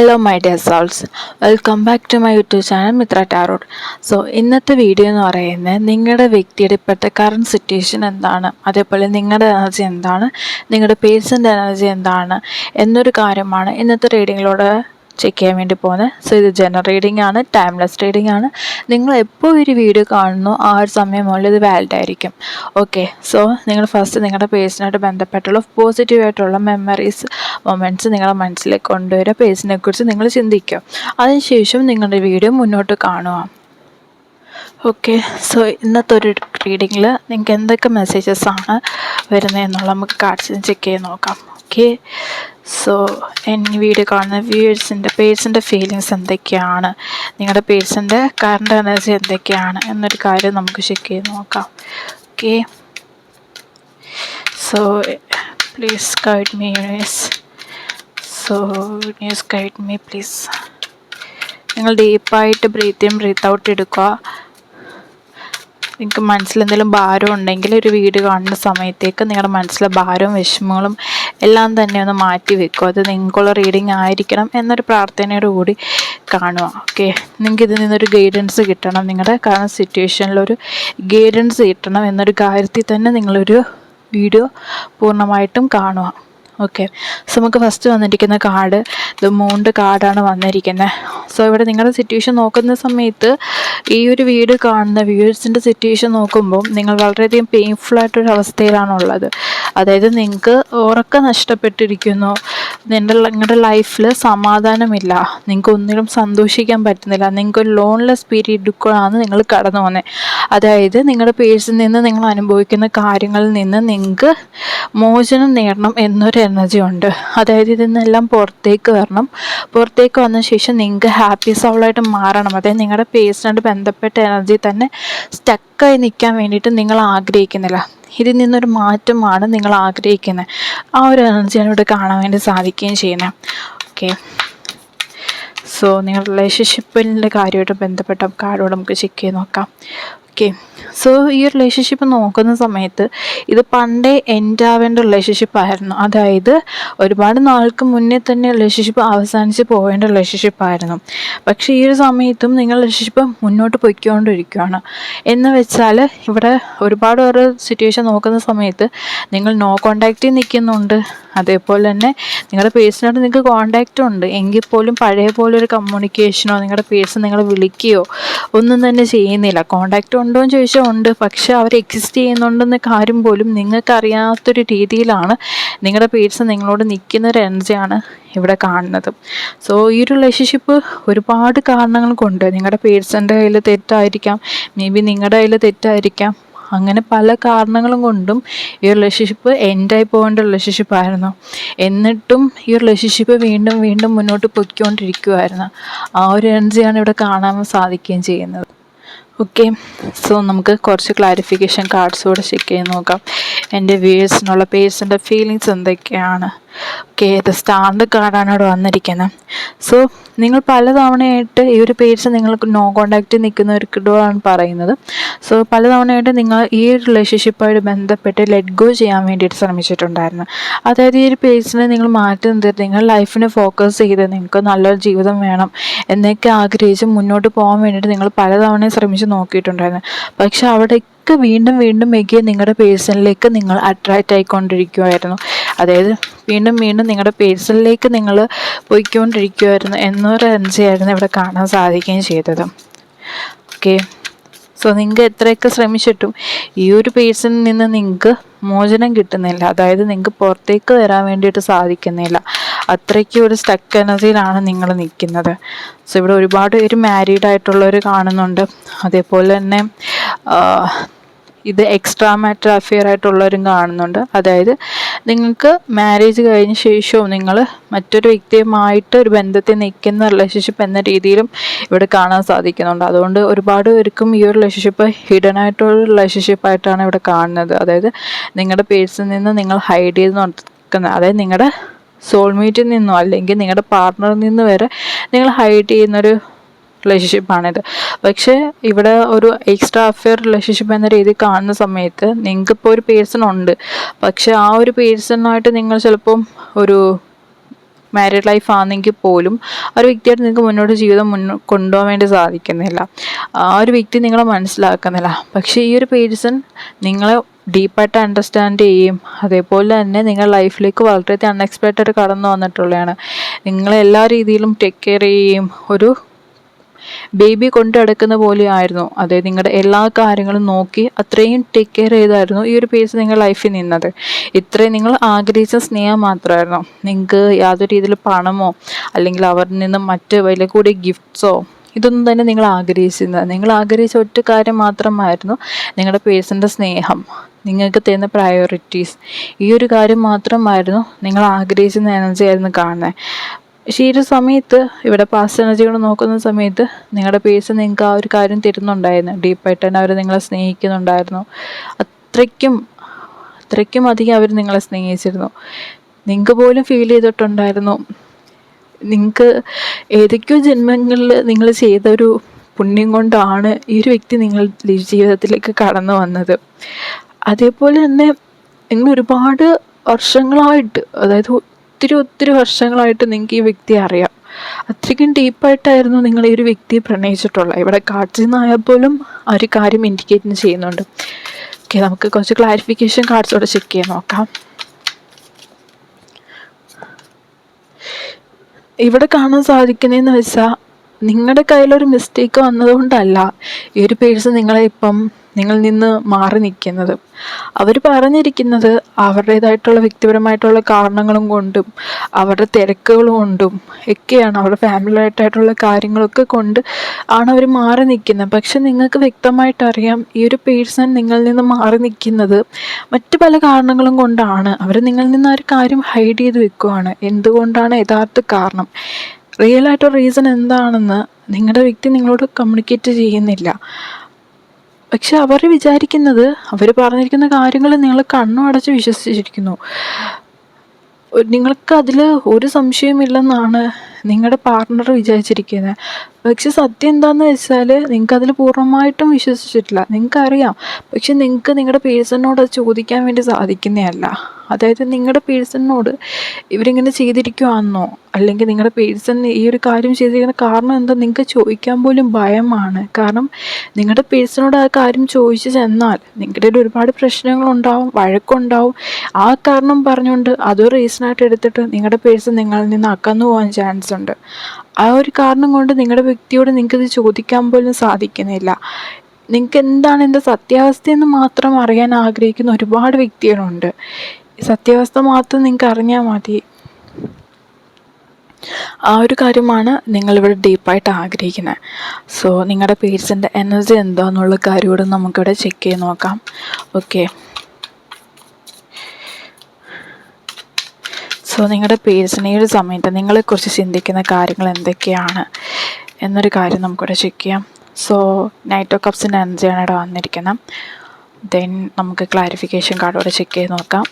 Hello my dear souls welcome back to my YouTube channel Mithra tarot so ഇന്നത്തെ video എന്ന് പറയുന്നത് നിങ്ങളുടെ വ്യക്തിയുടെ ഇപ്പോഴത്തെ കറണ്ട് സിറ്റുവേഷൻ എന്താണ്? അതേപോലെ നിങ്ങളുടെ എനർജി എന്താണ്? നിങ്ങളുടെ പേഴ്സന്റെ എനർജി എന്താണ്? എന്നൊരു കാര്യമാണ് ഇന്നത്തെ റീഡിങ്ങിലൂടെ ചെക്ക് ചെയ്യാൻ വേണ്ടി പോകുന്നത്. സോ ഇത് ജനറൽ റീഡിംഗ് ആണ് ടൈംലെസ് റീഡിംഗ് ആണ്. നിങ്ങൾ എപ്പോൾ ഒരു വീഡിയോ കാണുന്നു ആ ഒരു സമയം മുതൽ ഇത് വാലിഡ് ആയിരിക്കും. ഓക്കെ സോ നിങ്ങൾ ഫസ്റ്റ് നിങ്ങളുടെ പേഴ്സണായിട്ട് ബന്ധപ്പെട്ടുള്ള പോസിറ്റീവായിട്ടുള്ള മെമ്മറീസ് മൊമെന്റ്സ് നിങ്ങളുടെ മനസ്സിലേക്ക് കൊണ്ടുവരിക. പേഴ്സിനെ കുറിച്ച് നിങ്ങൾ ചിന്തിക്കുക. അതിനുശേഷം നിങ്ങളുടെ വീഡിയോ മുന്നോട്ട് കാണുക. ഓക്കെ സോ ഇന്നത്തെ ഒരു റീഡിങ്ങിൽ നിങ്ങൾക്ക് എന്തൊക്കെ മെസ്സേജസ് ആണ് വരുന്നതെന്നുള്ള നമുക്ക് കാർഡ്സിൽ ചെക്ക് ചെയ്ത് നോക്കാം. ഓക്കെ സോ എന്നെ വീഡിയോ കാണുന്ന വ്യൂവേഴ്സിന്റെ പേഴ്സിന്റെ ഫീലിങ്സ് എന്തൊക്കെയാണ്? നിങ്ങളുടെ പേഴ്സിന്റെ കറണ്ട് എനർജി എന്തൊക്കെയാണ്? എന്നൊരു കാര്യം നമുക്ക് ചെക്ക് ചെയ്ത് നോക്കാം. Okay so please guide me universe so universe guide me please നിങ്ങൾ ഡീപ്പായിട്ട് ബ്രീത്ത് ബ്രീത്ത് ഔട്ട് എടുക്കുക. നിങ്ങൾക്ക് മനസ്സിൽ എന്തെങ്കിലും ഭാരം ഉണ്ടെങ്കിൽ ഒരു വീട് കാണുന്ന സമയത്തേക്ക് നിങ്ങളുടെ മനസ്സിലെ ഭാരവും വിഷമങ്ങളും എല്ലാം തന്നെ ഒന്ന് മാറ്റി വെക്കുക. അത് നിങ്ങൾക്കുള്ള റീഡിംഗ് ആയിരിക്കണം എന്നൊരു പ്രാർത്ഥനയോട് കൂടി കാണുക. ഓക്കെ നിങ്ങൾക്ക് ഇതിൽ നിന്നൊരു ഗൈഡൻസ് കിട്ടണം. നിങ്ങളുടെ കാരണം സിറ്റുവേഷനിലൊരു ഗൈഡൻസ് കിട്ടണം എന്നൊരു കാര്യത്തിൽ തന്നെ നിങ്ങളൊരു വീഡിയോ പൂർണമായിട്ടും കാണുക. ഓക്കെ സോ നമുക്ക് ഫസ്റ്റ് വന്നിരിക്കുന്ന കാർഡ് ഇത് മൂണ്ട് കാർഡാണ് വന്നിരിക്കുന്നത് സോ ഇവിടെ നിങ്ങളുടെ സിറ്റുവേഷൻ നോക്കുന്ന സമയത്ത് ഈ ഒരു വീട് കാണുന്ന വ്യൂവേഴ്സിന്റെ സിറ്റുവേഷൻ നോക്കുമ്പോൾ നിങ്ങൾ വളരെയധികം പെയിൻഫുൾ ആയിട്ടൊരു അവസ്ഥയിലാണുള്ളത് അതായത് നിങ്ങൾക്ക് ഉറക്കം നഷ്ടപ്പെട്ടിരിക്കുന്നു. നിങ്ങളുടെ നിങ്ങളുടെ ലൈഫിൽ സമാധാനമില്ല. നിങ്ങൾക്ക് ഒന്നിലും സന്തോഷിക്കാൻ പറ്റുന്നില്ല. നിങ്ങൾക്ക് ഒരു ലോൺലെസ് പീരീഡ് ആണ് നിങ്ങൾ കടന്നു പോകുന്നത് അതായത് നിങ്ങളുടെ പേഴ്സിൽ നിന്ന് നിങ്ങൾ അനുഭവിക്കുന്ന കാര്യങ്ങളിൽ നിന്ന് നിങ്ങൾക്ക് മോചനം നേടണം എന്നൊരു എനർജി ഉണ്ട്. അതായത് ഇതിൽ നിന്നെല്ലാം പുറത്തേക്ക് വരണം. പുറത്തേക്ക് വന്ന ശേഷം നിങ്ങൾക്ക് ഹാപ്പി സോളായിട്ട് മാറണം. അതായത് നിങ്ങളുടെ പേഴ്സിനായിട്ട് ബന്ധപ്പെട്ട എനർജി തന്നെ സ്റ്റക്കായി നിൽക്കാൻ വേണ്ടിയിട്ട് നിങ്ങൾ ആഗ്രഹിക്കുന്നില്ല. ഇതിൽ നിന്നൊരു മാറ്റമാണ് നിങ്ങൾ ആഗ്രഹിക്കുന്നത് ആ ഒരു എനർജിയാണ് ഇവിടെ കാണാൻ വേണ്ടി സാധിക്കുകയും ചെയ്യുന്നത് ഓക്കെ സോ നിങ്ങളുടെ റിലേഷൻഷിപ്പിന്റെ കാര്യമായിട്ട് ബന്ധപ്പെട്ട കാർഡോട് നമുക്ക് ചെക്ക് ചെയ്ത് നോക്കാം. ഓക്കെ. സോ ഈ റിലേഷൻഷിപ്പ് നോക്കുന്ന സമയത്ത് ഇത് പണ്ടേ എൻഡ് ആവേണ്ട റിലേഷൻഷിപ്പ് ആയിരുന്നു. അതായത് ഒരുപാട് നാൾക്ക് മുന്നേ തന്നെ റിലേഷൻഷിപ്പ് അവസാനിച്ച് പോകേണ്ട റിലേഷൻഷിപ്പ് ആയിരുന്നു. പക്ഷേ ഈ ഒരു സമയത്തും നിങ്ങൾ റിലേഷൻഷിപ്പ് മുന്നോട്ട് പൊയ്ക്കൊണ്ടിരിക്കുകയാണ്. എന്ന് വെച്ചാൽ ഇവിടെ ഒരുപാട് ഓരോ സിറ്റുവേഷൻ നോക്കുന്ന സമയത്ത് നിങ്ങൾ നോ കോണ്ടാക്റ്റിൽ നിൽക്കുന്നുണ്ട്. അതേപോലെ തന്നെ നിങ്ങളുടെ പേഴ്സണായിട്ട് നിങ്ങൾക്ക് കോണ്ടാക്റ്റ് ഉണ്ട്. എങ്കിൽ പോലും പഴയ പോലെ ഒരു കമ്മ്യൂണിക്കേഷനോ നിങ്ങളുടെ പേഴ്സൺ നിങ്ങളെ വിളിക്കുകയോ ഒന്നും തന്നെ ചെയ്യുന്നില്ല. കോണ്ടാക്റ്റ് എന്ന് ചോദിച്ചാൽ ഉണ്ട് പക്ഷേ അവർ എക്സിസ്റ്റ് ചെയ്യുന്നുണ്ടെന്ന കാര്യം പോലും നിങ്ങൾക്കറിയാത്തൊരു രീതിയിലാണ് നിങ്ങളുടെ പേഴ്സൺ നിങ്ങളോട് നിൽക്കുന്ന ഒരു എനർജിയാണ് ഇവിടെ കാണുന്നത്. സോ ഈ ഒരു റിലേഷൻഷിപ്പ് ഒരുപാട് കാരണങ്ങൾ കൊണ്ട് നിങ്ങളുടെ പേഴ്സന്റെ കയ്യിൽ തെറ്റായിരിക്കാം. മേ ബി നിങ്ങളുടെ കയ്യിൽ തെറ്റായിരിക്കാം. അങ്ങനെ പല കാരണങ്ങളും കൊണ്ടും ഈ റിലേഷൻഷിപ്പ് എൻഡായി പോകേണ്ട റിലേഷൻഷിപ്പ് ആയിരുന്നു. എന്നിട്ടും ഈ റിലേഷൻഷിപ്പ് വീണ്ടും വീണ്ടും മുന്നോട്ട് പൊയ്ക്കൊണ്ടിരിക്കുമായിരുന്നു ആ ഒരു എനർജിയാണ് ഇവിടെ കാണാൻ സാധിക്കുകയും ചെയ്യുന്നത്. ഓക്കെ സോ നമുക്ക് കുറച്ച് ക്ലാരിഫിക്കേഷൻ കാർഡ്സ് കൂടെ ചെക്ക് ചെയ്ത് നോക്കാം. എന്റെ വ്യൂവേഴ്സിനുള്ള പേഴ്സിന്റെ ഫീലിങ്സ് എന്തൊക്കെയാണ്? ഇത് സ്റ്റാൻഡ് കാർഡാണ് ഇവിടെ വന്നിരിക്കുന്നത് സോ നിങ്ങൾ പലതവണയായിട്ട് ഈ ഒരു പേഴ്സ് നിങ്ങൾക്ക് നോ കോണ്ടാക്റ്റ് നിൽക്കുന്നവർക്കിടുവാണ് പറയുന്നത്. സോ പലതവണയായിട്ട് നിങ്ങൾ ഈ ഒരു റിലേഷൻഷിപ്പായിട്ട് ബന്ധപ്പെട്ട് ലെറ്റ് ഗോ ചെയ്യാൻ വേണ്ടിയിട്ട് ശ്രമിച്ചിട്ടുണ്ടായിരുന്നു. അതായത് ഈ ഒരു പേഴ്സിനെ നിങ്ങൾ മാറ്റി നിർത്തിയിട്ട് നിങ്ങൾ ലൈഫിനെ ഫോക്കസ് ചെയ്ത് നിങ്ങൾക്ക് നല്ലൊരു ജീവിതം വേണം എന്നൊക്കെ ആഗ്രഹിച്ച് മുന്നോട്ട് പോകാൻ വേണ്ടിയിട്ട് നിങ്ങൾ പലതവണ ശ്രമിച്ച് നോക്കിയിട്ടുണ്ടായിരുന്നു. പക്ഷെ അവിടെ വീണ്ടും വീണ്ടും എങ്കിൽ നിങ്ങളുടെ പേഴ്സണിലേക്ക് നിങ്ങൾ അട്രാക്റ്റ് ആയിക്കൊണ്ടിരിക്കുമായിരുന്നു അതായത് വീണ്ടും വീണ്ടും നിങ്ങളുടെ പേഴ്സണിലേക്ക് നിങ്ങൾ പോയിക്കൊണ്ടിരിക്കുമായിരുന്നു എന്നൊരു എനർജിയായിരുന്നു ഇവിടെ കാണാൻ സാധിക്കുകയും ചെയ്തത്. ഓക്കെ സോ നിങ്ങൾക്ക് എത്രയൊക്കെ ശ്രമിച്ചിട്ടും ഈ ഒരു പേഴ്സണിൽ നിന്ന് നിങ്ങൾക്ക് മോചനം കിട്ടുന്നില്ല. അതായത് നിങ്ങൾക്ക് പുറത്തേക്ക് വരാൻ വേണ്ടിയിട്ട് സാധിക്കുന്നില്ല. അത്രയ്ക്ക് ഒരു സ്റ്റക്ക് എനർജിയിലാണ് നിങ്ങൾ നിൽക്കുന്നത്. സോ ഇവിടെ ഒരുപാട് പേര് മാരീഡ് ആയിട്ടുള്ളവർ കാണുന്നുണ്ട്. അതേപോലെ തന്നെ ഇത് എക്സ്ട്രാ മാറ്റർ അഫെയർ ആയിട്ടുള്ളവരും കാണുന്നുണ്ട്. അതായത് നിങ്ങൾക്ക് മാരേജ് കഴിഞ്ഞ ശേഷവും നിങ്ങൾ മറ്റൊരു വ്യക്തിയുമായിട്ട് ഒരു ബന്ധത്തിൽ നിൽക്കുന്ന റിലേഷൻഷിപ്പ് എന്ന രീതിയിലും ഇവിടെ കാണാൻ സാധിക്കുന്നുണ്ട്. അതുകൊണ്ട് ഒരുപാട് പേർക്കും ഈ ഒരു റിലേഷൻഷിപ്പ് ഹിഡൻ ആയിട്ടുള്ള റിലേഷൻഷിപ്പ് ആയിട്ടാണ് ഇവിടെ കാണുന്നത്. അതായത് നിങ്ങളുടെ പേഴ്സിൽ നിന്ന് നിങ്ങൾ ഹൈഡ് ചെയ്ത് നടക്കുന്നത് അതായത് നിങ്ങളുടെ സോൾമേറ്റിൽ നിന്നോ അല്ലെങ്കിൽ നിങ്ങളുടെ പാർട്ട്ണറിൽ നിന്ന് വരെ നിങ്ങൾ ഹൈഡ് ചെയ്യുന്നൊരു റിലേഷൻഷിപ്പാണിത് പക്ഷേ ഇവിടെ ഒരു എക്സ്ട്രാ അഫെയർ റിലേഷൻഷിപ്പ് എന്ന രീതി കാണുന്ന സമയത്ത് നിങ്ങൾക്കിപ്പോൾ ഒരു പേഴ്സൺ ഉണ്ട്. പക്ഷേ ആ ഒരു പേഴ്സണായിട്ട് നിങ്ങൾ ചിലപ്പം ഒരു മാരീഡ് ലൈഫ് ആണെങ്കിൽ പോലും ആ ഒരു വ്യക്തിയായിട്ട് നിങ്ങൾക്ക് മുന്നോട്ട് ജീവിതം മുന്നോ കൊണ്ടുപോകാൻ വേണ്ടി സാധിക്കുന്നില്ല. ആ ഒരു വ്യക്തി നിങ്ങളെ മനസ്സിലാക്കുന്നില്ല. പക്ഷേ ഈ ഒരു പേഴ്സൺ നിങ്ങളെ ഡീപ്പായിട്ട് അണ്ടർസ്റ്റാൻഡ് ചെയ്യും. അതേപോലെ തന്നെ നിങ്ങൾ ലൈഫിലേക്ക് വളരെ അൺഎക്സ്പെക്റ്റഡ് കടന്നു വന്നിട്ടുള്ളതാണ്. നിങ്ങളെ എല്ലാ രീതിയിലും ടേക്ക് കെയർ ചെയ്യുകയും ഒരു ബേബി കൊണ്ട് നടക്കുന്ന പോലെയായിരുന്നു. അതായത് നിങ്ങളുടെ എല്ലാ കാര്യങ്ങളും നോക്കി അത്രയും ടേക്ക് കെയർ ചെയ്തായിരുന്നു ഈ ഒരു പേസ് നിങ്ങളുടെ ലൈഫിൽ നിന്നത്. ഇത്രയും നിങ്ങൾ ആഗ്രഹിച്ച സ്നേഹം മാത്രമായിരുന്നു. നിങ്ങൾക്ക് യാതൊരു രീതിയിൽ പണമോ അല്ലെങ്കിൽ അവരിൽ നിന്ന് മറ്റ് വില കൂടിയ ഗിഫ്റ്റ്സോ ഇതൊന്നും തന്നെ നിങ്ങൾ ആഗ്രഹിച്ചിരുന്നത്. നിങ്ങൾ ആഗ്രഹിച്ച ഒറ്റ കാര്യം മാത്രമായിരുന്നു നിങ്ങളുടെ പേഴ്സന്റെ സ്നേഹം. നിങ്ങൾക്ക് തരുന്ന പ്രയോറിറ്റീസ് ഈ ഒരു കാര്യം മാത്രമായിരുന്നു നിങ്ങൾ ആഗ്രഹിച്ചിരുന്ന എനർജി ആയിരുന്നു കാണുന്നത്. പക്ഷേ ഈ ഒരു സമയത്ത് ഇവിടെ പാസ്റ്റ് എനർജികൾ നോക്കുന്ന സമയത്ത് നിങ്ങളുടെ പേഴ്സ് നിങ്ങൾക്ക് ആ ഒരു കാര്യം തരുന്നുണ്ടായിരുന്നു. ഡീപ്പായിട്ട് തന്നെ അവർ നിങ്ങളെ സ്നേഹിക്കുന്നുണ്ടായിരുന്നു. അത്രയ്ക്കും അത്രയ്ക്കും അധികം അവർ നിങ്ങളെ സ്നേഹിച്ചിരുന്നു. നിങ്ങൾക്ക് പോലും ഫീൽ ചെയ്തിട്ടുണ്ടായിരുന്നു. നിങ്ങൾക്ക് ഏതൊക്കെയോ ജന്മങ്ങളിൽ നിങ്ങൾ ചെയ്ത ഒരു പുണ്യം കൊണ്ടാണ് ഈ ഒരു വ്യക്തി നിങ്ങൾ ജീവിതത്തിലേക്ക് കടന്നു വന്നത്. അതേപോലെ തന്നെ നിങ്ങൾ ഒരുപാട് വർഷങ്ങളായിട്ട് അതായത് ഒത്തിരി ഒത്തിരി വർഷങ്ങളായിട്ട് നിങ്ങൾക്ക് ഈ വ്യക്തിയെ അറിയാം. അത്രയ്ക്കും ഡീപ്പായിട്ടായിരുന്നു നിങ്ങൾ ഈ ഒരു വ്യക്തിയെ പ്രണയിച്ചിട്ടുള്ളത്. ഇവിടെ കാർഡ്സിൽ നിന്നായാൽ പോലും ആ ഒരു കാര്യം ഇൻഡിക്കേറ്റ് ചെയ്യുന്നുണ്ട്. ഓക്കെ നമുക്ക് കുറച്ച് ക്ലാരിഫിക്കേഷൻ കാർഡ്സോടെ ചെക്ക് ചെയ്യാൻ നോക്കാം. ഇവിടെ കാണാൻ സാധിക്കുന്നതെന്ന് വെച്ചാൽ നിങ്ങളുടെ കയ്യിലൊരു മിസ്റ്റേക്ക് വന്നതുകൊണ്ടല്ല ഈ ഒരു പേഴ്സ് നിങ്ങളെ ഇപ്പം നിങ്ങളിൽ നിന്ന് മാറി നിൽക്കുന്നത്. അവർ പറഞ്ഞിരിക്കുന്നത് അവരുടേതായിട്ടുള്ള വ്യക്തിപരമായിട്ടുള്ള കാരണങ്ങളും കൊണ്ടും അവരുടെ തിരക്കുകൾ കൊണ്ടും ഒക്കെയാണ്. അവരുടെ ഫാമിലിയായിട്ടായിട്ടുള്ള കാര്യങ്ങളൊക്കെ കൊണ്ട് ആണ് അവർ മാറി നിൽക്കുന്നത്. പക്ഷെ നിങ്ങൾക്ക് വ്യക്തമായിട്ട് അറിയാം ഈ ഒരു പേഴ്സൺ നിങ്ങളിൽ നിന്ന് മാറി നിൽക്കുന്നത് മറ്റു പല കാരണങ്ങളും കൊണ്ടാണ്. അവർ നിങ്ങളിൽ നിന്ന് ഒരു കാര്യം ഹൈഡ് ചെയ്ത് വെക്കുവാണ്. എന്തുകൊണ്ടാണ് യഥാർത്ഥ കാരണം? റിയൽ ആയിട്ടുള്ള റീസൺ എന്താണെന്ന് നിങ്ങളുടെ വ്യക്തി നിങ്ങളോട് കമ്മ്യൂണിക്കേറ്റ് ചെയ്യുന്നില്ല. പക്ഷെ അവർ വിചാരിക്കുന്നത് അവർ പറഞ്ഞിരിക്കുന്ന കാര്യങ്ങൾ നിങ്ങൾ കണ്ണും അടച്ച് വിശ്വസിച്ചിരിക്കുന്നു. നിങ്ങൾക്ക് അതിൽ ഒരു സംശയമില്ലെന്നാണ് നിങ്ങളുടെ പാർട്ണർ വിചാരിച്ചിരിക്കുന്നത്. പക്ഷെ സത്യം എന്താണെന്ന് വെച്ചാൽ നിങ്ങൾക്ക് അതിൽ പൂർണമായിട്ടും വിശ്വസിച്ചിട്ടില്ല. നിങ്ങൾക്കറിയാം പക്ഷെ നിങ്ങൾക്ക് നിങ്ങളുടെ പേഴ്സണിനോട് അത് ചോദിക്കാൻ വേണ്ടി സാധിക്കുന്നതല്ല. അതായത് നിങ്ങളുടെ പേഴ്സണിനോട് ഇവരിങ്ങനെ ചെയ്തിരിക്കുവാണെന്നോ അല്ലെങ്കിൽ നിങ്ങളുടെ പേഴ്സൺ ഈ ഒരു കാര്യം ചെയ്തിരിക്കുന്ന കാരണം എന്താ നിങ്ങൾക്ക് ചോദിക്കാൻ പോലും ഭയമാണ്. കാരണം നിങ്ങളുടെ പേഴ്സണോട് ആ കാര്യം ചോദിച്ചു ചെന്നാൽ നിങ്ങളുടെ ഒരുപാട് പ്രശ്നങ്ങളുണ്ടാവും വഴക്കുണ്ടാവും. ആ കാരണം പറഞ്ഞുകൊണ്ട് അതൊരു റീസണായിട്ട് എടുത്തിട്ട് നിങ്ങളുടെ പേഴ്സൺ നിങ്ങളിൽ നിന്ന് അകന്നു പോകാൻ ചാൻസ് ഉണ്ട്. ആ ഒരു കാരണം കൊണ്ട് നിങ്ങളുടെ വ്യക്തിയോട് നിങ്ങൾക്കിത് ചോദിക്കാൻ പോലും സാധിക്കുന്നില്ല. നിങ്ങൾക്ക് എന്താണ് എന്റെ സത്യാവസ്ഥയെന്ന് മാത്രം അറിയാൻ ആഗ്രഹിക്കുന്ന ഒരുപാട് വ്യക്തികളുണ്ട്. സത്യാവസ്ഥ മാത്രം നിങ്ങൾക്ക് അറിഞ്ഞാൽ മതി. ആ ഒരു കാര്യമാണ് നിങ്ങളിവിടെ ഡീപ്പായിട്ട് ആഗ്രഹിക്കുന്നത് സോ നിങ്ങളുടെ പേഴ്സിന്റെ എനർജി എന്താണെന്നുള്ള കാര്യം കൂടെ നമുക്കിവിടെ ചെക്ക് ചെയ്ത് നോക്കാം. ഓക്കെ സോ നിങ്ങളുടെ ഒരു സമയത്ത് നിങ്ങളെക്കുറിച്ച് ചിന്തിക്കുന്ന കാര്യങ്ങൾ എന്തൊക്കെയാണ്? എന്നൊരു കാര്യം നമുക്കിവിടെ ചെക്ക് ചെയ്യാം. സോ നൈറ്റ് ഓഫ് കപ്സിന്റെ എനർജിയാണ് ഇവിടെ വന്നിരിക്കുന്നത്. ദെൻ നമുക്ക് ക്ലാരിഫിക്കേഷൻ കാർഡ് ഇവിടെ ചെക്ക് ചെയ്ത് നോക്കാം.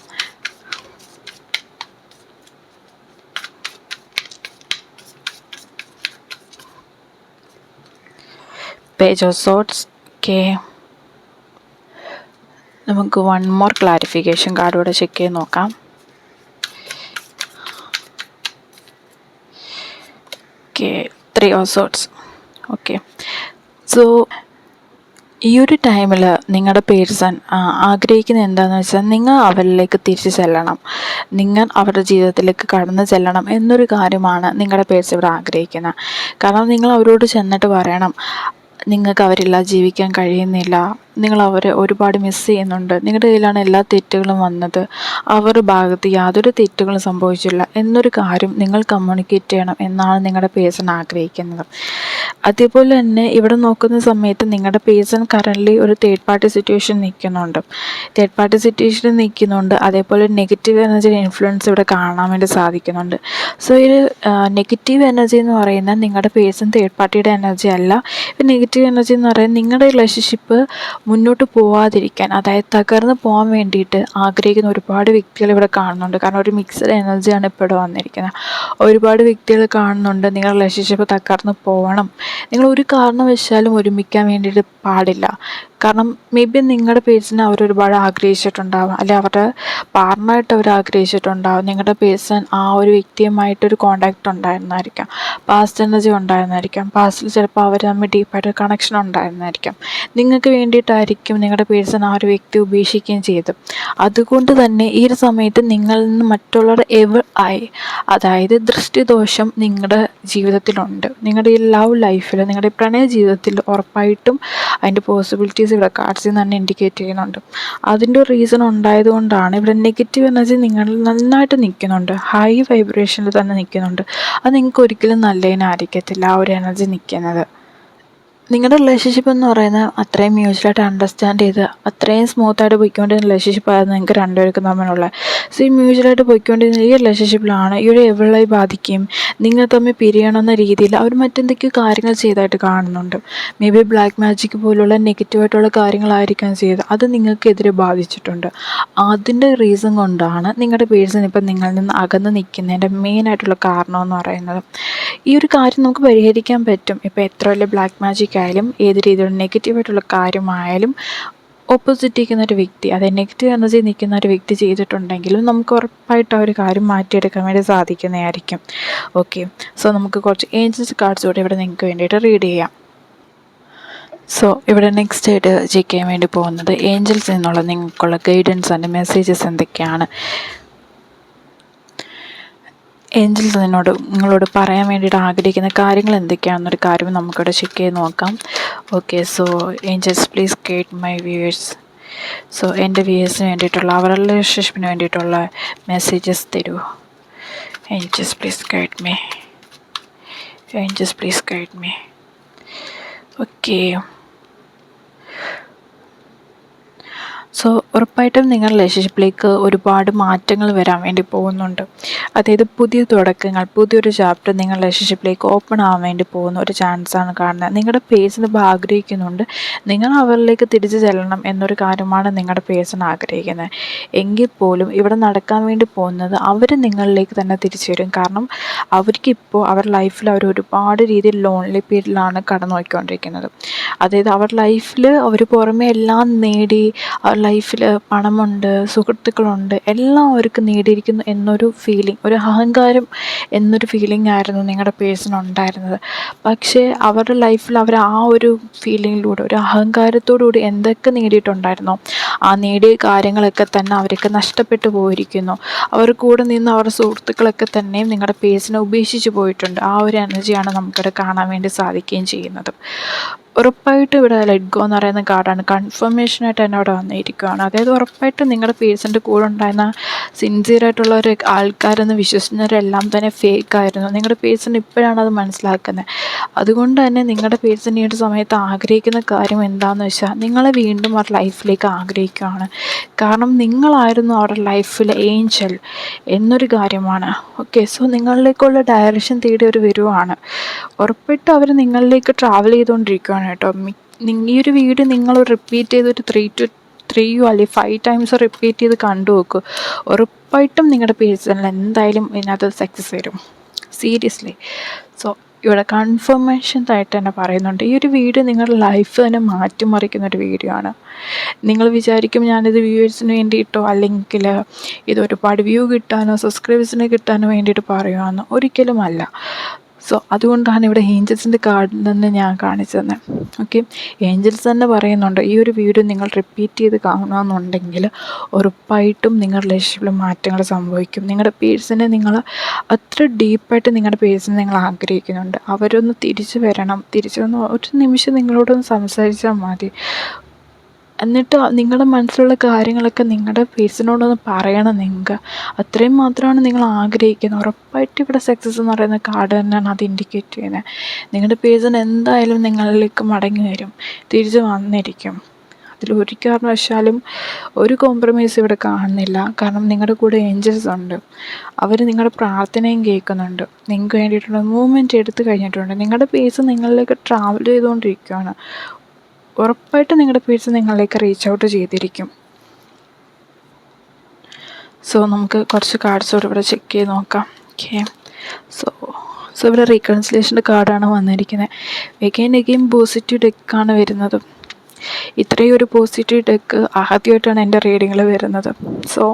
പേജ് ഓഫ് സോട്ട്സ് ഓക്കെ നമുക്ക് വൺ മോർ ക്ലാരിഫിക്കേഷൻ കാർഡ് ഇവിടെ ചെക്ക് ചെയ്ത് നോക്കാം. Okay three of swords okay so ഈ ഒരു ടൈമിൽ നിങ്ങളുടെ പേഴ്സൺ ആഗ്രഹിക്കുന്നത് എന്താണെന്ന് വെച്ചാൽ നിങ്ങൾ അവരിലേക്ക് തിരിച്ചു ചെല്ലണം. നിങ്ങൾ അവരുടെ ജീവിതത്തിലേക്ക് കടന്നു ചെല്ലണം എന്നൊരു കാര്യമാണ് നിങ്ങളുടെ പേഴ്സ് ഇവിടെ ആഗ്രഹിക്കുന്നത് കാരണം നിങ്ങൾ അവരോട് ചെന്നിട്ട് പറയണം നിങ്ങൾക്ക് അവരില്ല ജീവിക്കാൻ കഴിയുന്നില്ല. നിങ്ങൾ അവരെ ഒരുപാട് മിസ് ചെയ്യുന്നുണ്ട്. നിങ്ങളുടെ കയ്യിലാണ് എല്ലാ തെറ്റുകളും വന്നത്. അവരുടെ ഭാഗത്ത് യാതൊരു തെറ്റുകളും സംഭവിച്ചില്ല എന്നൊരു കാര്യം നിങ്ങൾ കമ്മ്യൂണിക്കേറ്റ് ചെയ്യണം എന്നാണ് നിങ്ങളുടെ പേഴ്സൺ ആഗ്രഹിക്കുന്നത്. അതേപോലെ തന്നെ ഇവിടെ നോക്കുന്ന സമയത്ത് നിങ്ങളുടെ പേഴ്സൺ കറന്റ്ലി ഒരു തേർഡ് പാർട്ടി സിറ്റുവേഷൻ നിൽക്കുന്നുണ്ട്. തേർഡ് പാർട്ടി സിറ്റുവേഷൻ നിൽക്കുന്നുണ്ട്. അതേപോലെ നെഗറ്റീവ് എനർജി ഇൻഫ്ലുവൻസ് ഇവിടെ കാണാൻ വേണ്ടി സാധിക്കുന്നുണ്ട്. സോ ഒരു നെഗറ്റീവ് എനർജി എന്ന് പറയുന്നത് നിങ്ങളുടെ പേഴ്സൺ തേർഡ് പാർട്ടിയുടെ എനർജി അല്ല. നെഗറ്റീവ് എനർജി എന്ന് പറയുന്നത് നിങ്ങളുടെ റിലേഷൻഷിപ്പ് മുന്നോട്ട് പോവാതിരിക്കാൻ അതായത് തകർന്ന് പോകാൻ വേണ്ടിയിട്ട് ആഗ്രഹിക്കുന്ന ഒരുപാട് വ്യക്തികൾ ഇവിടെ കാണുന്നുണ്ട്. കാരണം ഒരു മിക്സഡ് എനർജിയാണ് ഇപ്പോൾ വന്നിരിക്കുന്നത്. ഒരുപാട് വ്യക്തികൾ കാണുന്നുണ്ട്. നിങ്ങൾ റിലേഷൻഷിപ്പ് തകർന്ന് പോകണം നിങ്ങൾ ഒരു കാരണവശാലും ഒരുമിക്കാൻ വേണ്ടിയിട്ട് പാടില്ല. കാരണം മേ ബി നിങ്ങളുടെ പേഴ്സണെ അവർ ഒരുപാട് ആഗ്രഹിച്ചിട്ടുണ്ടാവും. അല്ലെ അവരുടെ പാർട്ണറായിട്ട് അവർ ആഗ്രഹിച്ചിട്ടുണ്ടാവും. നിങ്ങളുടെ പേഴ്സൺ ആ ഒരു വ്യക്തിയുമായിട്ടൊരു കോണ്ടാക്റ്റ് ഉണ്ടായിരുന്നായിരിക്കാം. പാസ്റ്റ് എനർജി ഉണ്ടായിരുന്നായിരിക്കാം. പാസ്റ്റിൽ ചിലപ്പോൾ അവർ തമ്മിൽ ഡീപ്പായിട്ട് കണക്ഷൻ ഉണ്ടായിരുന്നായിരിക്കാം. നിങ്ങൾക്ക് വേണ്ടിയിട്ടായിരിക്കും നിങ്ങളുടെ പേഴ്സൺ ആ ഒരു വ്യക്തി ഉപേക്ഷിക്കുകയും ചെയ്തു അതുകൊണ്ട് തന്നെ ഈ ഒരു സമയത്ത് നിങ്ങളിൽ നിന്ന് മറ്റുള്ളവർ എവർ ആയി. അതായത് ദൃഷ്ടിദോഷം നിങ്ങളുടെ ജീവിതത്തിലുണ്ട്. നിങ്ങളുടെ ഈ ലവ് ലൈഫിൽ നിങ്ങളുടെ പ്രണയ ജീവിതത്തിൽ ഉറപ്പായിട്ടും അതിന്റെ പോസിബിലിറ്റീസ് ഇവിടെ കാർഡ്സിൽ നിന്ന് തന്നെ ഇൻഡിക്കേറ്റ് ചെയ്യുന്നുണ്ട്. അതിന്റെ റീസൺ ഉണ്ടായതുകൊണ്ടാണ് ഇവിടെ നെഗറ്റീവ് എനർജി നിങ്ങളിൽ നന്നായിട്ട് നിൽക്കുന്നുണ്ട്. ഹൈ വൈബ്രേഷനിൽ തന്നെ നിൽക്കുന്നുണ്ട്. അത് നിങ്ങൾക്ക് ഒരിക്കലും നല്ലതിനായിരിക്കത്തില്ല ആ ഒരു എനർജി നിൽക്കുന്നത്. നിങ്ങളുടെ റിലേഷൻഷിപ്പ് എന്ന് പറയുന്നത് അത്രയും മ്യൂച്വലായിട്ട് അണ്ടർസ്റ്റാൻഡ് ചെയ്ത് അത്രയും സ്മൂത്തായിട്ട് പോയിക്കൊണ്ടിരുന്ന റിലേഷൻഷിപ്പ് ആയിരുന്നു നിങ്ങൾക്ക് രണ്ടുപേർക്കും തമ്മിലുള്ള സോ ഈ മ്യൂച്വലായിട്ട് പോയിക്കൊണ്ടിരുന്ന ഈ റിലേഷൻഷിപ്പിലാണ് ഇവിടെ എവിടെ ബാധിക്കും നിങ്ങൾ തമ്മിൽ പിരിയണമെന്ന രീതിയിൽ അവർ മറ്റെന്തൊക്കെയോ കാര്യങ്ങൾ ചെയ്തായിട്ട് കാണുന്നുണ്ട്. മേ ബി ബ്ലാക്ക് മാജിക് പോലുള്ള നെഗറ്റീവായിട്ടുള്ള കാര്യങ്ങളായിരിക്കാം ചെയ്തത്. അത് നിങ്ങൾക്കെതിരെ ബാധിച്ചിട്ടുണ്ട്. അതിന്റെ റീസൺ കൊണ്ടാണ് നിങ്ങളുടെ പേഴ്സൺ ഇപ്പം നിങ്ങളിൽ നിന്ന് അകന്ന് നിൽക്കുന്നതിന്റെ മെയിനായിട്ടുള്ള കാരണം എന്ന് പറയുന്നത്. ഈ ഒരു കാര്യം നമുക്ക് പരിഹരിക്കാൻ പറ്റും. ഇപ്പോൾ എത്ര വലിയ ബ്ലാക്ക് മാജിക് ആയാലും ഏത് രീതിയിലുള്ള നെഗറ്റീവായിട്ടുള്ള കാര്യമായാലും ഓപ്പോസിറ്റ് നിൽക്കുന്ന ഒരു വ്യക്തി അതായത് നെഗറ്റീവ് എനർജി നിൽക്കുന്ന ഒരു വ്യക്തി ചെയ്തിട്ടുണ്ടെങ്കിലും നമുക്ക് ഉറപ്പായിട്ട് ആ ഒരു കാര്യം മാറ്റിയെടുക്കാൻ വേണ്ടി സാധിക്കുന്നതായിരിക്കും. ഓക്കെ സോ നമുക്ക് കുറച്ച് ഏഞ്ചൽസ് കാർഡ്സ് കൂടെ ഇവിടെ നിങ്ങൾക്ക് വേണ്ടിയിട്ട് റീഡ് ചെയ്യാം. സോ ഇവിടെ നെക്സ്റ്റ് ആയിട്ട് ചെയ്യാൻ വേണ്ടി പോകുന്നത് ഏഞ്ചൽസ് നിന്നുള്ള നിങ്ങൾക്കുള്ള ഗൈഡൻസ് ആൻഡ് മെസ്സേജസ് എന്തൊക്കെയാണ്? ഏഞ്ചൽസ് നിന്നോട് നിങ്ങളോട് പറയാൻ വേണ്ടിയിട്ട് ആഗ്രഹിക്കുന്ന കാര്യങ്ങൾ എന്തൊക്കെയാണെന്നൊരു കാര്യം നമുക്കിവിടെ ചെക്ക് ചെയ്ത് നോക്കാം. ഓക്കെ സോ ഏഞ്ചൽസ് പ്ലീസ് കേട്ട് മൈ വ്യൂവേഴ്സ് സോ എന്റെ വ്യൂവേഴ്സിന് വേണ്ടിയിട്ടുള്ള അവരുടെ റിലേഷൻഷിപ്പിന് വേണ്ടിയിട്ടുള്ള മെസ്സേജസ് തരൂ. Angels please guide me angels please guide me okay so ഉറപ്പായിട്ടും നിങ്ങളുടെ റിലേഷൻഷിപ്പിലേക്ക് ഒരുപാട് മാറ്റങ്ങൾ വരാൻ വേണ്ടി പോകുന്നുണ്ട്. അതായത് പുതിയ തുടക്കങ്ങൾ പുതിയൊരു ചാപ്റ്റർ നിങ്ങൾ റിലേഷൻഷിപ്പിലേക്ക് ഓപ്പൺ ആവാൻ വേണ്ടി പോകുന്ന ഒരു ചാൻസാണ് കാണുന്നത്. നിങ്ങളുടെ പേഴ്സൺ ഇപ്പോൾ ആഗ്രഹിക്കുന്നുണ്ട്. നിങ്ങൾ അവരിലേക്ക് തിരിച്ചു ചെല്ലണം എന്നൊരു കാര്യമാണ് നിങ്ങളുടെ പേഴ്സൺ ആഗ്രഹിക്കുന്നത്. എങ്കിൽ പോലും ഇവിടെ നടക്കാൻ വേണ്ടി പോകുന്നത് അവർ നിങ്ങളിലേക്ക് തന്നെ തിരിച്ചു വരും. കാരണം അവർക്കിപ്പോൾ അവരുടെ ലൈഫിൽ അവർ ഒരുപാട് രീതിയിൽ ലോൺലി പീരീഡിലാണ് കടന്നു പോയിക്കൊണ്ടിരിക്കുന്നത് അതായത് അവരുടെ ലൈഫിൽ അവർ പുറമെ എല്ലാം നേടി അവർ ലൈഫിൽ പണമുണ്ട് സുഹൃത്തുക്കളുണ്ട് എല്ലാം അവർക്ക് നേടിയിരിക്കുന്നു എന്നൊരു ഫീലിംഗ് ഒരു അഹങ്കാരം എന്നൊരു ഫീലിംഗ് ആയിരുന്നു നിങ്ങളുടെ പേഴ്സൺ ഉണ്ടായിരുന്നത്. പക്ഷേ അവരുടെ ലൈഫിൽ അവർ ആ ഒരു ഫീലിങ്ങിലൂടെ ഒരു അഹങ്കാരത്തോടുകൂടി എന്തൊക്കെ നേടിയിട്ടുണ്ടായിരുന്നോ ആ നേടിയ കാര്യങ്ങളൊക്കെ തന്നെ അവർക്ക് നഷ്ടപ്പെട്ടു പോയിരിക്കുന്നു. അവർ കൂടെ നിന്ന് അവരുടെ സുഹൃത്തുക്കളൊക്കെ തന്നെയും നിങ്ങളുടെ പേഴ്സിനെ ഉപേക്ഷിച്ച് പോയിട്ടുണ്ട്. ആ ഒരു എനർജിയാണ് നമുക്കിവിടെ കാണാൻ വേണ്ടി സാധിക്കുകയും ചെയ്യുന്നത്. ഉറപ്പായിട്ടും ഇവിടെ ലെറ്റ് ഗോ എന്ന് പറയുന്ന കാർഡാണ് കൺഫർമേഷനായിട്ട് തന്നെ അവിടെ വന്നിരിക്കുകയാണ് അതായത് ഉറപ്പായിട്ടും നിങ്ങളുടെ പേഴ്സന്റെ കൂടെ ഉണ്ടായിരുന്ന സിൻസിയറായിട്ടുള്ള ഒരു ആൾക്കാരെന്ന് വിശ്വസിക്കുന്നവരെല്ലാം തന്നെ ഫേക്ക് ആയിരുന്നു. നിങ്ങളുടെ പേഴ്സൺ ഇപ്പോഴാണ് അത് മനസ്സിലാക്കുന്നത് അതുകൊണ്ട് തന്നെ നിങ്ങളുടെ പേഴ്സൺ ഈ ഒരു സമയത്ത് ആഗ്രഹിക്കുന്ന കാര്യം എന്താണെന്ന് വെച്ചാൽ നിങ്ങളെ വീണ്ടും അവരുടെ ലൈഫിലേക്ക് ആഗ്രഹിക്കുകയാണ് കാരണം നിങ്ങളായിരുന്നു അവരുടെ ലൈഫിലെ ഏഞ്ചൽ എന്നൊരു കാര്യമാണ്. ഓക്കെ സോ നിങ്ങളിലേക്കുള്ള ഡയറക്ഷൻ തേടി അവർ വരുവാണ്. ഉറപ്പായിട്ടും അവർ നിങ്ങളിലേക്ക് ട്രാവൽ ചെയ്തുകൊണ്ടിരിക്കുകയാണ് കേട്ടോ. ഈ ഒരു വീഡിയോ നിങ്ങൾ റിപ്പീറ്റ് ചെയ്ത് ഒരു ത്രീ ടു ത്രീയോ അല്ലെങ്കിൽ ഫൈവ് ടൈംസ് റിപ്പീറ്റ് ചെയ്ത് കണ്ടു നോക്കുക ഉറപ്പായിട്ടും നിങ്ങളുടെ പേഴ്സണൽ എന്തായാലും ഇതിനകത്ത് സക്സസ് വരും. സീരിയസ്ലി സോ ഇവിടെ കൺഫർമേഷൻ ആയിട്ട് തന്നെ പറയുന്നുണ്ട്. ഈ ഒരു വീഡിയോ നിങ്ങളുടെ ലൈഫ് തന്നെ മാറ്റിമറിക്കുന്ന ഒരു വീഡിയോ ആണ്. നിങ്ങൾ വിചാരിക്കും ഞാനിത് വ്യൂവേഴ്സിന് വേണ്ടിയിട്ടോ അല്ലെങ്കിൽ ഇത് ഒരുപാട് വ്യൂ കിട്ടാനോ സബ്സ്ക്രൈബേഴ്സിന് കിട്ടാനോ വേണ്ടിയിട്ട് പറയുവാന്ന്. ഒരിക്കലും അല്ല സോ അതുകൊണ്ടാണ് ഇവിടെ ഏഞ്ചൽസിന്റെ കാർഡിൽ നിന്ന് ഞാൻ കാണിച്ചത് ഓക്കെ ഏഞ്ചൽസ് തന്നെ പറയുന്നുണ്ട് ഈ ഒരു വീഡിയോ നിങ്ങൾ റിപ്പീറ്റ് ചെയ്ത് കാണുകയെന്നുണ്ടെങ്കിൽ ഉറപ്പായിട്ടും നിങ്ങളുടെ റിലേഷൻഷിപ്പിൽ മാറ്റങ്ങൾ സംഭവിക്കും. നിങ്ങളുടെ പേഴ്സിനെ നിങ്ങൾ അത്ര ഡീപ്പായിട്ട് നിങ്ങളുടെ പേഴ്സിനെ നിങ്ങൾ ആഗ്രഹിക്കുന്നുണ്ട്. അവരൊന്ന് തിരിച്ചു വരണം. തിരിച്ചു വന്ന് ഒരു നിമിഷം നിങ്ങളോടൊന്ന് സംസാരിച്ചാൽ മതി. എന്നിട്ട് നിങ്ങളുടെ മനസ്സിലുള്ള കാര്യങ്ങളൊക്കെ നിങ്ങളുടെ പേഴ്സണോടൊന്ന് പറയണം നിങ്ങൾക്ക് അത്രയും മാത്രമാണ് നിങ്ങൾ ആഗ്രഹിക്കുന്നത്. ഉറപ്പായിട്ടും ഇവിടെ സക്സസ് എന്ന് പറയുന്ന കാർഡ് തന്നെയാണ് അത് ഇൻഡിക്കേറ്റ് ചെയ്യുന്നത് നിങ്ങളുടെ പേഴ്സൺ എന്തായാലും നിങ്ങളിലേക്ക് മടങ്ങി വരും. തിരിച്ചു വന്നിരിക്കും. അതിൽ ഒരു കാരണവശാലും ഒരു കോംപ്രമൈസ് ഇവിടെ കാണുന്നില്ല. കാരണം നിങ്ങളുടെ കൂടെ ഏഞ്ചൽസ് ഉണ്ട്. അവർ നിങ്ങളുടെ പ്രാർത്ഥനയും കേൾക്കുന്നുണ്ട്. നിങ്ങൾക്ക് വേണ്ടിയിട്ടുള്ള മൂവ്മെന്റ് എടുത്തു കഴിഞ്ഞിട്ടുണ്ട്. നിങ്ങളുടെ പേസ് നിങ്ങളിലേക്ക് ട്രാവൽ ചെയ്തുകൊണ്ടിരിക്കുകയാണ് ഉറപ്പായിട്ടും നിങ്ങളുടെ പേഴ്സ് നിങ്ങളിലേക്ക് റീച്ച് ഔട്ട് ചെയ്തിരിക്കും. സോ നമുക്ക് കുറച്ച് കാർഡ്സ് ഇവിടെ ചെക്ക് ചെയ്ത് നോക്കാം. ഓക്കെ സോ സോ ഇവിടെ റീകൺസിലേഷന്റെ കാർഡാണ് വന്നിരിക്കുന്നത്. എഗെയിൻ എഗെയിൻ പോസിറ്റീവ് ഡെക്കാണ് വരുന്നത്. ഇത്രയും ഒരു പോസിറ്റീവ് ഡെക്ക് ആദ്യമായിട്ടാണ് എന്റെ റീഡിങ്ങിൽ വരുന്നത്. സോ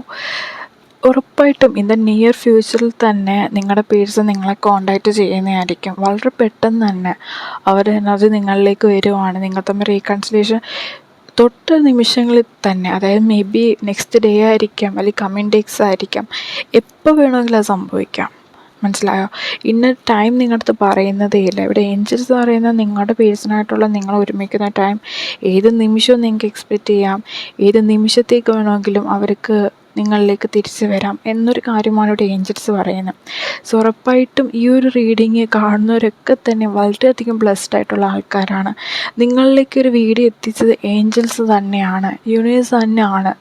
ഉറപ്പായിട്ടും ഇൻ ദ നിയർ ഫ്യൂച്ചറിൽ തന്നെ നിങ്ങളുടെ പേഴ്സ് നിങ്ങളെ കോണ്ടാക്റ്റ് ചെയ്യുന്നതായിരിക്കും. വളരെ പെട്ടെന്ന് തന്നെ അവർ എനർജി നിങ്ങളിലേക്ക് വരുവാണ്. നിങ്ങൾ തമ്മിൽ റീകൺസിലേഷൻ തൊട്ട് നിമിഷങ്ങളിൽ തന്നെ അതായത് മേ ബി നെക്സ്റ്റ് ഡേ ആയിരിക്കാം അല്ലെങ്കിൽ കമ്മിങ് ഡേയ്സ് ആയിരിക്കാം എപ്പോൾ വേണമെങ്കിലും അത് സംഭവിക്കാം. മനസ്സിലായോ? ഇന്ന ടൈം നിങ്ങളുടെ അടുത്ത് പറയുന്നതേ ഇല്ല. ഇവിടെ ഏഞ്ചൽസ് പറയുന്നത് നിങ്ങളുടെ പേഴ്സണായിട്ടുള്ള നിങ്ങൾ ഒരുമിക്കുന്ന ടൈം ഏത് നിമിഷവും നിങ്ങൾക്ക് എക്സ്പെക്റ്റ് ചെയ്യാം. ഏത് നിമിഷത്തേക്ക് വേണമെങ്കിലും അവർക്ക് നിങ്ങളിലേക്ക് തിരിച്ചു വരാം എന്നൊരു കാര്യമാണ് ഇവിടെ ഏഞ്ചൽസ് പറയുന്നത്. സോ ഉറപ്പായിട്ടും ഈ ഒരു റീഡിങ് കാണുന്നവരൊക്കെ തന്നെ വളരെയധികം ബ്ലെസ്ഡ് ആയിട്ടുള്ള ആൾക്കാരാണ്. നിങ്ങളിലേക്ക് ഒരു വീഡിയോ എത്തിച്ചത് ഏഞ്ചൽസ് തന്നെയാണ് യൂണിവേഴ്സ് തന്നെയാണ്.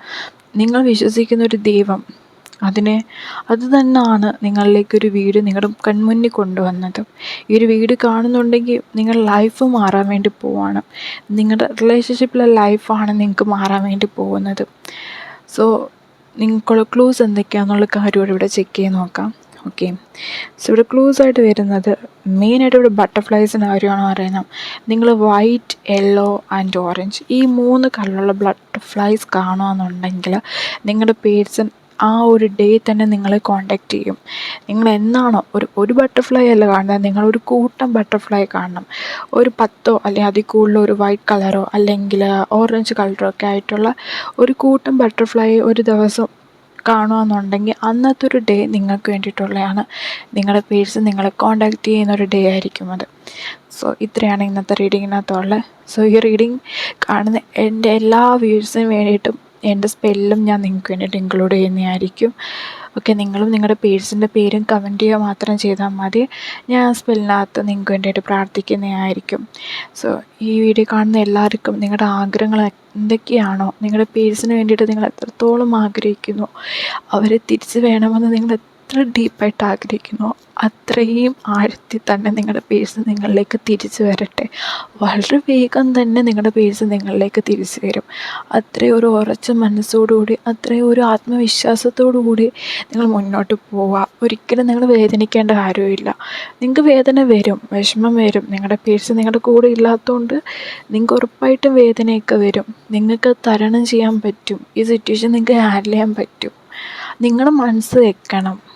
നിങ്ങൾ വിശ്വസിക്കുന്ന ഒരു ദൈവം. അതിനെ അത് തന്നെയാണ് നിങ്ങളിലേക്കൊരു വീട് നിങ്ങളുടെ കൺമുന്നിൽ കൊണ്ടുവന്നത്. ഈ ഒരു വീട് കാണുന്നുണ്ടെങ്കിൽ നിങ്ങളുടെ ലൈഫ് മാറാൻ വേണ്ടി പോവാണ്. നിങ്ങളുടെ റിലേഷൻഷിപ്പിലെ ലൈഫാണ് നിങ്ങൾക്ക് മാറാൻ വേണ്ടി പോകുന്നത്. സോ നിങ്ങൾക്കുള്ള ക്ലൂസ് എന്തൊക്കെയാണെന്നുള്ള കാര്യം ഇവിടെ ചെക്ക് ചെയ്ത് നോക്കാം. ഓക്കെ സോ ഇവിടെ ക്ലൂസ് ആയിട്ട് വരുന്നത് മെയിനായിട്ട് ഇവിടെ ബട്ടർഫ്ലൈസിന്റെ കാര്യമാണ് പറയുന്നത് നിങ്ങൾ വൈറ്റ് യെല്ലോ ആൻഡ് ഓറഞ്ച് ഈ മൂന്ന് കളറുള്ള ബട്ടർഫ്ലൈസ് കാണുകയെന്നുണ്ടെങ്കിൽ നിങ്ങളുടെ പേഴ്സൺ ആ ഒരു ഡേ തന്നെ നിങ്ങളെ കോണ്ടാക്ട് ചെയ്യും. നിങ്ങൾ എന്നാണോ ഒരു ഒരു ബട്ടർഫ്ലൈ അല്ല കാണുന്നത് നിങ്ങളൊരു കൂട്ടം ബട്ടർഫ്ലൈ കാണണം. ഒരു പത്തോ അല്ലെങ്കിൽ അതിൽ കൂടുതലോ ഒരു വൈറ്റ് കളറോ അല്ലെങ്കിൽ ഓറഞ്ച് കളറോ ഒക്കെ ആയിട്ടുള്ള ഒരു കൂട്ടം ബട്ടർഫ്ലൈ ഒരു ദിവസം കാണുകയെന്നുണ്ടെങ്കിൽ അന്നത്തെ ഒരു ഡേ നിങ്ങൾക്ക് വേണ്ടിയിട്ടുള്ളതാണ്. നിങ്ങളുടെ പേഴ്സ് നിങ്ങളെ കോണ്ടാക്ട് ചെയ്യുന്ന ഒരു ഡേ ആയിരിക്കും അത്. സോ ഇത്രയാണ് ഇന്നത്തെ റീഡിങ്ങിനകത്തുള്ളത് സോ ഈ റീഡിങ് കാണുന്ന എന്റെ എല്ലാ വ്യൂസിനും വേണ്ടിയിട്ടും എന്റെ സ്പെല്ലും ഞാൻ നിങ്ങൾക്ക് വേണ്ടിയിട്ട് ഇൻക്ലൂഡ് ചെയ്യുന്നതായിരിക്കും. ഓക്കെ നിങ്ങളും നിങ്ങളുടെ പേഴ്സിന്റെ പേരും കമന്റ് ചെയ്യുക മാത്രം ചെയ്താൽ മതി. ഞാൻ സ്പെല്ലിനകത്ത് നിങ്ങൾക്ക് വേണ്ടിയിട്ട് പ്രാർത്ഥിക്കുന്നതായിരിക്കും. സോ ഈ വീഡിയോ കാണുന്ന എല്ലാവർക്കും നിങ്ങളുടെ ആഗ്രഹങ്ങൾ എന്തൊക്കെയാണോ നിങ്ങളുടെ പേഴ്സിന് വേണ്ടിയിട്ട് നിങ്ങൾ എത്രത്തോളം ആഗ്രഹിക്കുന്നു അവരെ തിരിച്ച് വേണമെന്ന് നിങ്ങൾ എത്ര ഡീപ്പായിട്ട് ആഗ്രഹിക്കുന്നു അത്രയും ആഴത്തിൽ തന്നെ നിങ്ങളുടെ പേഴ്സ് നിങ്ങളിലേക്ക് തിരിച്ചു വരട്ടെ. വളരെ വേഗം തന്നെ നിങ്ങളുടെ പേഴ്സ് നിങ്ങളിലേക്ക് തിരിച്ചു വരും. അത്രയും ഒരു ഉറച്ച മനസ്സോടുകൂടി അത്രയും ഒരു ആത്മവിശ്വാസത്തോടു കൂടി നിങ്ങൾ മുന്നോട്ട് പോവുക. ഒരിക്കലും നിങ്ങൾ വേദനിക്കേണ്ട കാര്യമില്ല. നിങ്ങൾക്ക് വേദന വരും വിഷമം വരും. നിങ്ങളുടെ പേഴ്സ് നിങ്ങളുടെ കൂടെ ഇല്ലാത്തതുകൊണ്ട് നിങ്ങൾക്ക് ഉറപ്പായിട്ടും വേദനയൊക്കെ വരും. നിങ്ങൾക്ക് തരണം ചെയ്യാൻ പറ്റും. ഈ സിറ്റുവേഷൻ നിങ്ങൾക്ക് ഹാൻഡിൽ ചെയ്യാൻ പറ്റും. നിങ്ങളുടെ മനസ്സ് വെക്കണം.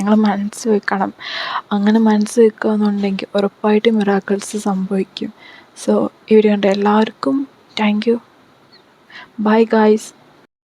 നിങ്ങൾ മനസ്സ് വെക്കണം. അങ്ങനെ മനസ്സ് വെക്കുകയെന്നുണ്ടെങ്കിൽ ഉറപ്പായിട്ടും മിറാക്കിൾസ് സംഭവിക്കും. സോ ഈ വീഡിയോ കണ്ട എല്ലാവർക്കും താങ്ക് യു ബൈ ഗായ്സ്